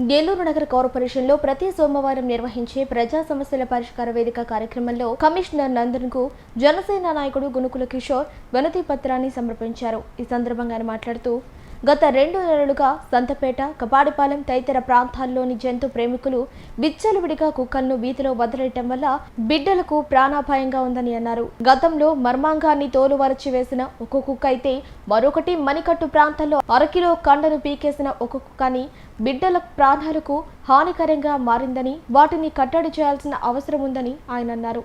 నెల్లూరు నగర కార్పొరేషన్లో ప్రతి సోమవారం నిర్వహించే ప్రజా సమస్యల పరిష్కార వేదిక కార్యక్రమంలో కమిషనర్ నందన్కు జనసేన నాయకుడు గునుకుల కిషోర్ వినతి పత్రాన్ని సమర్పించారు. ఈ సందర్భంగా మాట్లాడుతూ గత రెండు నెలలుగా సంతపేట కపాడిపాలెం తదితర ప్రాంతాల్లోని జంతు ప్రేమికులు విచ్చలవిడిగా కుక్కలను వీధిలో వదిలేయటం వల్ల బిడ్డలకు ప్రాణాపాయంగా ఉందని అన్నారు. గతంలో మర్మాంగాన్ని తోలువరచి వేసిన ఒక కుక్క అయితే మరొకటి మణికట్టు ప్రాంతాల్లో అరకిలో కండను పీకేసిన ఒక కుక్కని బిడ్డల ప్రాణాలకు హానికరంగా మారిందని వాటిని కట్టడి చేయాల్సిన అవసరం ఉందని ఆయన అన్నారు.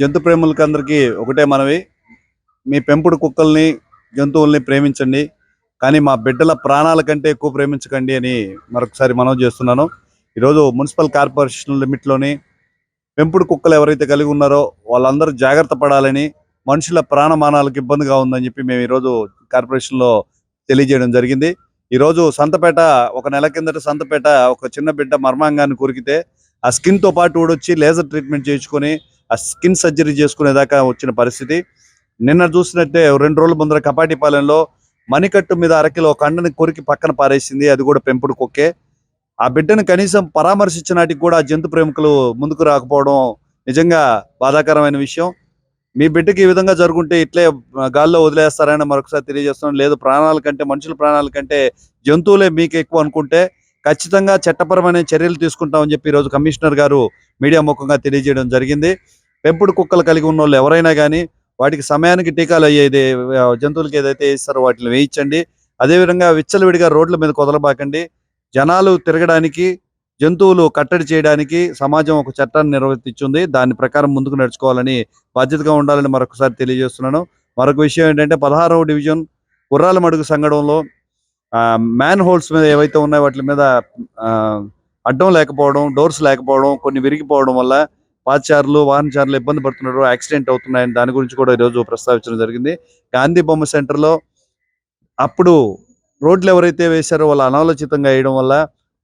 జంతు ప్రేములకి అందరికీ ఒకటే మనవి. మీ పెంపుడు కుక్కల్ని జంతువుల్ని ప్రేమించండి. కానీ మా బిడ్డల ప్రాణాల కంటే ఎక్కువ ప్రేమించకండి అని మరొకసారి మనవి చేస్తున్నాను. ఈరోజు మున్సిపల్ కార్పొరేషన్ లిమిట్లోని పెంపుడు కుక్కలు ఎవరైతే కలిగి ఉన్నారో వాళ్ళందరూ జాగ్రత్త పడాలని మనుషుల ప్రాణమానాలకు ఇబ్బందిగా ఉందని చెప్పి మేము ఈరోజు కార్పొరేషన్లో తెలియజేయడం జరిగింది. ఈరోజు సంతపేట ఒక నెల కిందట సంతపేట ఒక చిన్న బిడ్డ మర్మాంగాన్ని కొరికితే ఆ స్కిన్తో పాటు ఊడొచ్చి లేజర్ ట్రీట్మెంట్ చేయించుకొని ఆ స్కిన్ సర్జరీ చేసుకునేదాకా వచ్చిన పరిస్థితి. నిన్న చూసినట్టే రెండు రోజుల ముందర కపాటిపాలెంలో మణికట్టు మీద అరకిలో కండని కొరికి పక్కన పారేసింది. అది కూడా పెంపుడు కుక్కే. ఆ బిడ్డను కనీసం పరామర్శించనాటికి కూడా జంతు ప్రేమికులు ముందుకు రాకపోవడం నిజంగా బాధాకరమైన విషయం. మీ బిడ్డకి ఈ విధంగా జరుగుంటే ఇట్లే గాల్లో వదిలేస్తారని మరొకసారి తెలియజేస్తున్నాం లేదు ప్రాణాల కంటే మనుషుల ప్రాణాల కంటే జంతువులే మీకు ఎక్కువ అనుకుంటే ఖచ్చితంగా చట్టపరమైన చర్యలు తీసుకుంటామని చెప్పి ఈరోజు కమిషనర్ గారు మీడియా ముఖంగా తెలియజేయడం జరిగింది. పెంపుడు కుక్కలు కలిగి ఉన్న వాళ్ళు ఎవరైనా కానీ వాటికి సమయానికి టీకాలు అయ్యేది జంతువులకి ఏదైతే వేస్తారో వాటిని వేయించండి. అదేవిధంగా విచ్చలవిడిగా రోడ్ల మీద కుదలబాకండి. జనాలు తిరగడానికి జంతువులు కట్టడి చేయడానికి సమాజం ఒక చట్టాన్ని నిర్వర్తించింది. దాని ప్రకారం ముందుకు నడుచుకోవాలని బాధ్యతగా ఉండాలని మరొకసారి తెలియజేస్తున్నాను. మరొక విషయం ఏంటంటే పదహారవ డివిజన్ గుర్రాల మడుగు సంఘటనలో మ్యాన్ హోల్స్ మీద ఏవైతే ఉన్నాయో వాటి మీద ఆ, అడ్డం లేకపోవడం డోర్స్ లేకపోవడం కొన్ని విరిగిపోవడం వల్ల పాదచారులు వాహనచారులు ఇబ్బంది పడుతున్నారు యాక్సిడెంట్ అవుతున్నాయని దాని గురించి కూడా ఈరోజు ప్రస్తావించడం జరిగింది. గాంధీ బొమ్మ సెంటర్లో అప్పుడు రోడ్లు ఎవరైతే వేశారో వాళ్ళు అనాలోచితంగా వేయడం వల్ల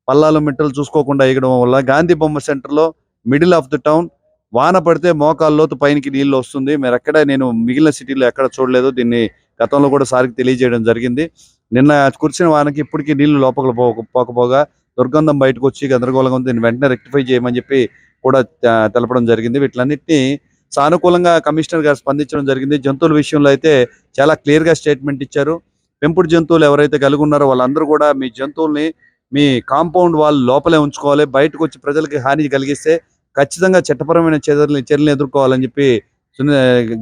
పల్లాలు మిట్టలు చూసుకోకుండా వేయడం వల్ల గాంధీ బొమ్మ సెంటర్లో మిడిల్ ఆఫ్ ది టౌన్ వాన పడితే మోకాల్లోతు పైనకి నీళ్ళు వస్తుంది. మీరు ఎక్కడ నేను మిగిలిన సిటీలో ఎక్కడ చూడలేదు. దీన్ని గతంలో కూడా సారికి తెలియజేయడం జరిగింది. నిన్న కురిసిన వానకి ఇప్పటికీ నీళ్ళు లోపల పోకపోగా దుర్గంధం బయటకు వచ్చి గందరగోళంగా ఉంది. వెంటనే రెక్టిఫై చేయమని చెప్పి కూడా తెలపడం జరిగింది. వీటిలన్నింటినీ సానుకూలంగా కమిషనర్ గారు స్పందించడం జరిగింది. జంతువుల విషయంలో అయితే చాలా క్లియర్గా స్టేట్మెంట్ ఇచ్చారు. పెంపుడు జంతువులు ఎవరైతే కలిగి ఉన్నారో వాళ్ళందరూ కూడా మీ జంతువుల్ని మీ కాంపౌండ్ వాళ్ళు లోపలే ఉంచుకోవాలి. బయటకు వచ్చి ప్రజలకి హాని కలిగిస్తే ఖచ్చితంగా చట్టపరమైన చర్యలు చర్యలు ఎదుర్కోవాలని చెప్పి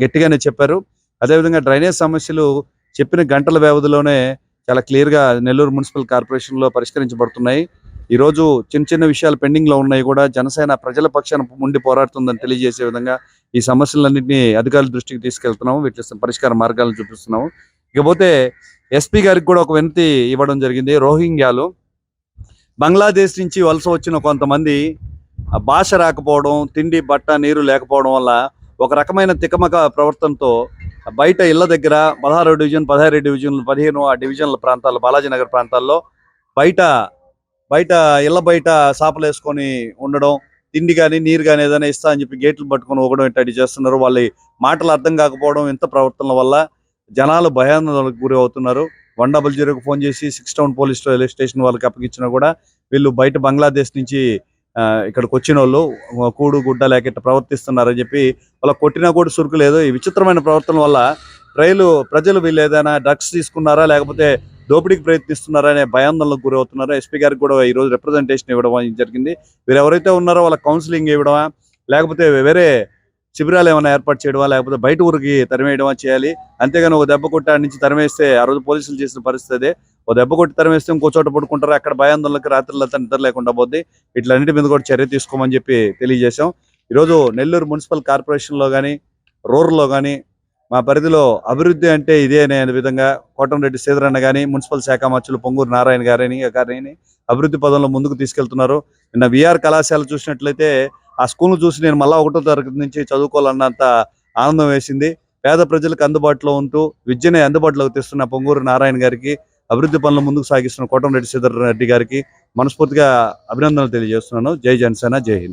గట్టిగానే చెప్పారు. అదేవిధంగా డ్రైనేజ్ సమస్యలు చెప్పిన గంటల వ్యవధిలోనే చాలా క్లియర్గా నెల్లూరు మున్సిపల్ కార్పొరేషన్లో పరిష్కరించబడుతున్నాయి. ఈ రోజు చిన్న చిన్న విషయాలు పెండింగ్లో ఉన్నాయి కూడా. జనసేన ప్రజల పక్షాన ముండి పోరాడుతుందని తెలియజేసే విధంగా ఈ సమస్యలన్నింటినీ అధికారుల దృష్టికి తీసుకెళ్తున్నాము. వీటి పరిష్కార మార్గాలను చూపిస్తున్నాము. ఇకపోతే ఎస్పీ గారికి కూడా ఒక వినతి ఇవ్వడం జరిగింది. రోహింగ్యాలు. బంగ్లాదేశ్ నుంచి వలస వచ్చిన కొంతమంది భాష రాకపోవడం తిండి బట్ట నీరు లేకపోవడం వల్ల ఒక రకమైన తికమక ప్రవర్తనతో బయట ఇళ్ళ దగ్గర పదహారో డివిజన్ పదహారు డివిజన్లు పదిహేను ఆ డివిజన్ల ప్రాంతాల్లో బాలాజీనగర్ ప్రాంతాల్లో బయట బయట ఇళ్ళ బయట సాపలు వేసుకొని ఉండడం తిండి కానీ నీరు కానీ ఏదైనా ఇస్తా అని చెప్పి గేట్లు పట్టుకొని ఒకడం ఇట్టడి చేస్తున్నారు. వాళ్ళ మాటలు అర్థం కాకపోవడం ఇంత ప్రవర్తనల వల్ల జనాలు భయాందోళనకు గురి అవుతున్నారు. వన్ డబల్ జీరోకి ఫోన్ చేసి సిక్స్ టౌన్ పోలీస్ స్టేషన్ వాళ్ళకి అప్పగించినా కూడా వీళ్ళు బయట బంగ్లాదేశ్ నుంచి ఇక్కడికి వచ్చిన వాళ్ళు కూడు గుడ్డ లేక ఇట్లా ప్రవర్తిస్తున్నారని చెప్పి వాళ్ళ కొట్టినా కూడా సురుకు లేదు. ఈ విచిత్రమైన ప్రవర్తన వల్ల రైలు ప్రజలు వీళ్ళు ఏదైనా డ్రగ్స్ తీసుకున్నారా లేకపోతే దోపిడీకి ప్రయత్నిస్తున్నారా అనే భయాందోళనకు గురవుతున్నారు. ఎస్పీ గారికి కూడా ఈ రోజు రిప్రజెంటేషన్ ఇవ్వడం జరిగింది. వీరు ఎవరైతే ఉన్నారో వాళ్ళ కౌన్సిలింగ్ ఇవ్వడమా లేకపోతే వేరే శిబిరాలు ఏమైనా ఏర్పాటు చేయడమా లేకపోతే బయట ఊరికి తరిమేయడమా చేయాలి. అంతేగాని ఒక దెబ్బ కొట్టి నుంచి తరిమేస్తే ఆ రోజు పోలీసులు చేసిన పరిస్థితి ఓ దెబ్బ కొట్టి తరమేస్తే ఇంకో చోట పడుకుంటారు. అక్కడ భయాందోళనకి రాత్రులంతా నిద్ర లేకుండా పోద్ది. వీటిలన్నిటి మీద కూడా చర్య తీసుకోమని చెప్పి తెలియజేశాం. ఈరోజు నెల్లూరు మున్సిపల్ కార్పొరేషన్లో కానీ రూరల్లో కానీ మా పరిధిలో అభివృద్ధి అంటే ఇదే అనే విధంగా కోటంరెడ్డి శ్రీధరన్న కానీ మున్సిపల్ శాఖ మంత్రులు పొంగూరు నారాయణ గారిని గారిని అభివృద్ధి పదంలో ముందుకు తీసుకెళ్తున్నారు. నిన్న విఆర్ కళాశాల చూసినట్లయితే ఆ స్కూల్ చూసి నేను మళ్ళీ ఒకటో తరగతి నుంచి చదువుకోవాలన్నంత ఆనందం వేసింది. పేద ప్రజలకు అందుబాటులో ఉంటూ విద్యని అందుబాటులోకి తెస్తున్న పొంగూరు నారాయణ గారికి అభివృద్ధి పనులు ముందుకు సాగిస్తున్న కోటంరెడ్డి శ్రీధర్ రెడ్డి గారికి మనస్ఫూర్తిగా అభినందనలు తెలియజేస్తున్నాను. జై జనసేన జై హింద్.